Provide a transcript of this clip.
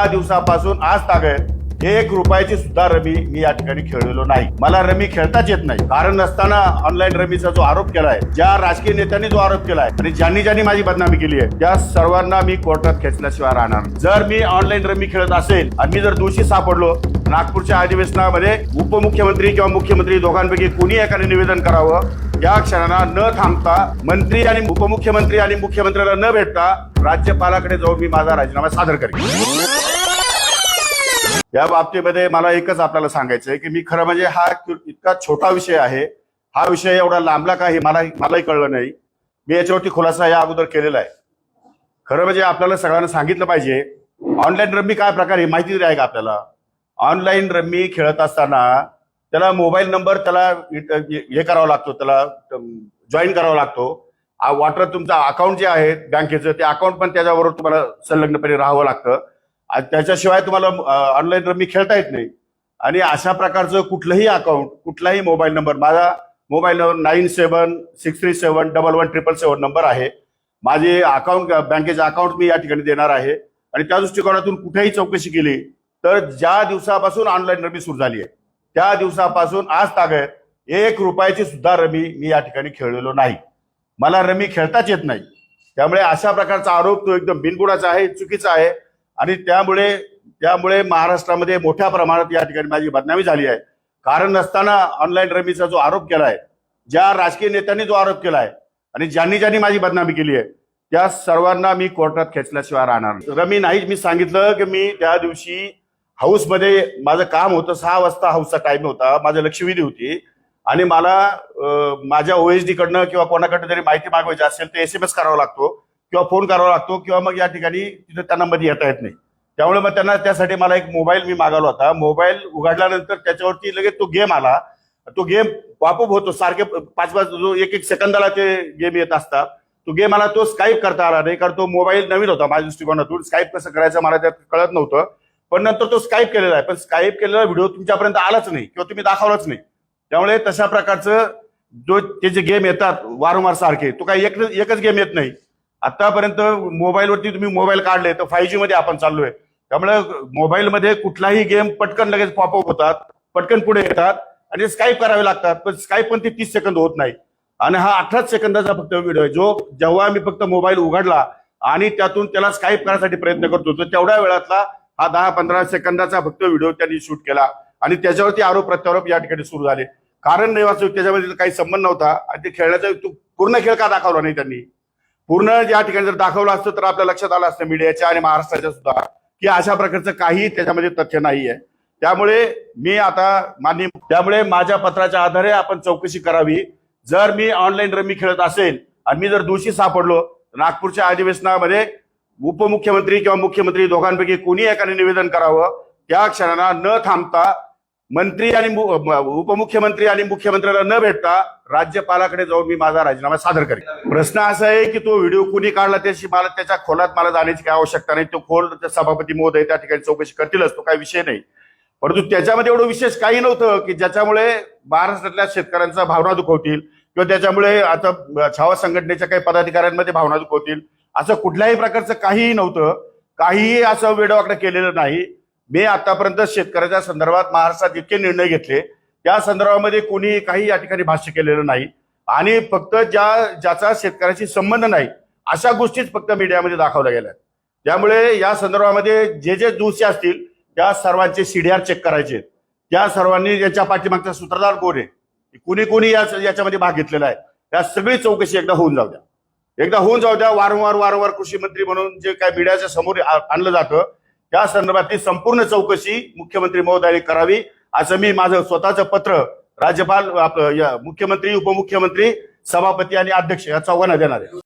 दहा दिवसापासून आज तागत एक रुपयाची सुद्धा रमी मी या ठिकाणी खेळलेलो नाही. मला रमी खेळताच येत नाही. कारण नसताना ऑनलाईन रमीचा जो आरोप केलाय ज्या राजकीय नेत्यांनी जो आरोप केलाय आणि ज्यांनी ज्यांनी माझी बदनामी केली आहे त्या सर्वांना मी कोर्टात खेचल्याशिवाय राहणार जर मी ऑनलाईन रमी खेळत असेल आणि मी जर दोषी सापडलो नागपूरच्या अधिवेशनामध्ये उपमुख्यमंत्री किंवा मुख्यमंत्री दोघांपैकी कोणी एकाने निवेदन करावं या क्षणाला न थांबता मंत्री आणि उपमुख्यमंत्री आणि मुख्यमंत्र्याला न भेटता राज्यपालाकडे जाऊन मी माझा राजीनामा सादर करेन. या बाबतीमध्ये मला एकच आपल्याला सांगायचं आहे की मी खरं म्हणजे हा इतका छोटा विषय आहे. हा विषय एवढा लांबला का हे मला मलाही कळलं नाही. मी याच्यावरती खुलासा या अगोदर केलेला आहे. खरं म्हणजे आपल्याला सगळ्यांना सांगितलं पाहिजे ऑनलाईन रम्मी काय प्रकार माहिती तरी आहे का आपल्याला? ऑनलाईन रम्मी खेळत असताना त्याला मोबाईल नंबर त्याला हे करावा लागतो त्याला जॉईन करावा लागतो. वॉटर तुमचं अकाउंट जे आहे बँकेचं ते अकाउंट पण त्याच्याबरोबर तुम्हाला संलग्नपणे राहावं लागतं. त्याच्याशिवाय तुम्हाला ऑनलाईन रम्मी खेळता येत नाही. आणि अशा प्रकारचं कुठलंही अकाउंट कुठलाही मोबाईल नंबर माझा mobile number nine seven six three seven double one triple seven number आहे. माझे अकाउंट बँकेचे अकाउंट मी या ठिकाणी देणार आहे. आणि त्या दृष्टिकोनातून कुठेही चौकशी केली तर ज्या दिवसापासून ऑनलाईन रमी सुरू झाली आहे त्या दिवसापासून आज तागत एक रुपयाची सुद्धा रमी मी या ठिकाणी खेळलेलो नाही. मला रमी खेळताच येत नाही. त्यामुळे अशा प्रकारचा आरोप तो एकदम बिनगुणाचा आहे चुकीचा आहे. आणि त्यामुळे त्यामुळे महाराष्ट्रामध्ये मोठ्या प्रमाणात या ठिकाणी माझी बदनामी झाली आहे. कारण नसताना ऑनलाईन रमीचा जो आरोप केलाय ज्या राजकीय नेत्यांनी जो आरोप केलाय आणि ज्यांनी ज्यांनी माझी बदनामी केली आहे त्या सर्वांना मी कोर्टात खेचल्याशिवाय राहणार रमी नाही मी सांगितलं की मी त्या दिवशी हाऊसमध्ये माझं काम होतं सहा वाजता हाऊसचा टाइम होता माझं लक्षवेधी होती. आणि मला माझ्या ओएसडी कडनं किंवा कोणाकडनं जरी माहिती मागवायची असेल तर एस एम एस करावा लागतो. किंवा फोन करावा लागतो किंवा मग या ठिकाणी तिथे त्यांना मध्ये येता येत नाही. त्यामुळे मग त्यांना त्यासाठी मला एक मोबाईल मी मागवला होता. मोबाईल उघडल्यानंतर त्याच्यावरती लगेच तो गेम आला. तो गेम पॉपअप होतो. सारखे पाच पाच जो एक एक सेकंदाला ते गेम येत असतात. तो गेम मला तो स्काईप करता आला नाही. कारण तो मोबाईल नवीन होता माझ्या दृष्टिकोनातून. स्काईप कसं करायचं मला त्यात कळत नव्हतं. पण नंतर तो स्काईप केलेला आहे. पण स्काईप केलेला व्हिडिओ तुमच्यापर्यंत आलाच नाही किंवा तुम्ही दाखवलाच नाही. त्यामुळे तशा प्रकारचं जो ते जे गेम येतात वारंवार सारखे तो काही एक एकच गेम येत नाही. आतापर्यंत मोबाईलवरती तुम्ही मोबाईल काढले तर फाय जी मध्ये आपण चाललोय. त्यामुळे मोबाईलमध्ये कुठलाही गेम पटकन लगेच पॉपअप होतात पटकन पुढे येतात आणि स्काईप करावे लागतात पण स्काईप पण ते तीस सेकंद होत नाही. आणि हा अठराच सेकंदाचा फक्त व्हिडिओ आहे जो जेव्हा मी फक्त मोबाईल उघडला आणि त्यातून त्याला स्काईप करण्यासाठी प्रयत्न करतो तर तेवढ्या वेळातला हा दहा पंधरा सेकंदाचा फक्त व्हिडिओ त्यांनी शूट केला. आणि त्याच्यावरती आरोप प्रत्यारोप या ठिकाणी सुरू झाले. कारण नाही वाचू त्याच्यामध्ये काही संबंध नव्हता आणि ते खेळण्याचा तो पूर्ण खेळ का दाखवला नाही त्यांनी? पूर्ण या ठिकाणी जर दाखवलं असतं तर आपल्या लक्षात आलं असतं मीडियाच्या आणि महाराष्ट्राच्या सुद्धा की अशा प्रकारचं काही त्याच्यामध्ये तथ्य नाही आहे त्यामुळे मी आता मान्य त्यामुळे माझ्या पत्राच्या आधारे आपण चौकशी करावी. जर मी ऑनलाईन रमी खेळत असेल आणि मी जर दोषी सापडलो तर नागपूरच्या अधिवेशनामध्ये उपमुख्यमंत्री किंवा मुख्यमंत्री दोघांपैकी कोणी एकाने निवेदन करावं त्या क्षणाला न थांबता मंत्री आणि उपमुख्यमंत्री आणि मुख्यमंत्र्याला न भेटता राज्यपालाकडे जाऊन मी माझा राजीनामा सादर करेन. प्रश्न असा आहे की तो व्हिडिओ कुणी काढला त्याची मला त्याच्या खोलात मला जाण्याची काही आवश्यकता नाही. तो खोल सभापती महोदय त्या ठिकाणी चौकशी करतीलच तो काही विषय नाही. परंतु त्याच्यामध्ये एवढं विशेष काही नव्हतं की ज्याच्यामुळे महाराष्ट्रातल्या शेतकऱ्यांचा भावना दुखवतील किंवा त्याच्यामुळे आता छावा संघटनेच्या काही पदाधिकाऱ्यांमध्ये भावना दुखवतील असं कुठल्याही प्रकारचं काहीही नव्हतं. काहीही असं वेडवाकडं केलेलं नाही. मी आतापर्यंत शेतकऱ्याच्या संदर्भात महाराष्ट्रात इतके निर्णय घेतले त्या संदर्भामध्ये कोणी काही या ठिकाणी भाष्य केलेलं नाही. आणि फक्त ज्या ज्याचा शेतकऱ्याशी संबंध नाही अशा गोष्टीच फक्त मीडियामध्ये दाखवल्या गेल्या. त्यामुळे या संदर्भामध्ये जे जे दोषी असतील त्या सर्वांचे सीडीआर चेक करायचे. त्या सर्वांनी याच्या पाठीमागचा सूत्रधार कोण आहे? कुणी कुणी या याच्यामध्ये भाग घेतलेला आहे. त्या सगळी चौकशी एकदा होऊन जाऊ द्या. एकदा होऊन जाऊ द्या वारंवार वारंवार कृषी मंत्री म्हणून जे काय मीडियाच्या समोर आणलं जातं या संदर्भातली संपूर्ण चौकशी मुख्यमंत्री महोदयाने करावी असं मी माझं स्वतःचं पत्र राज्यपाल आपलं मुख्यमंत्री उपमुख्यमंत्री सभापती आणि अध्यक्ष या चौघांना देणार आहे.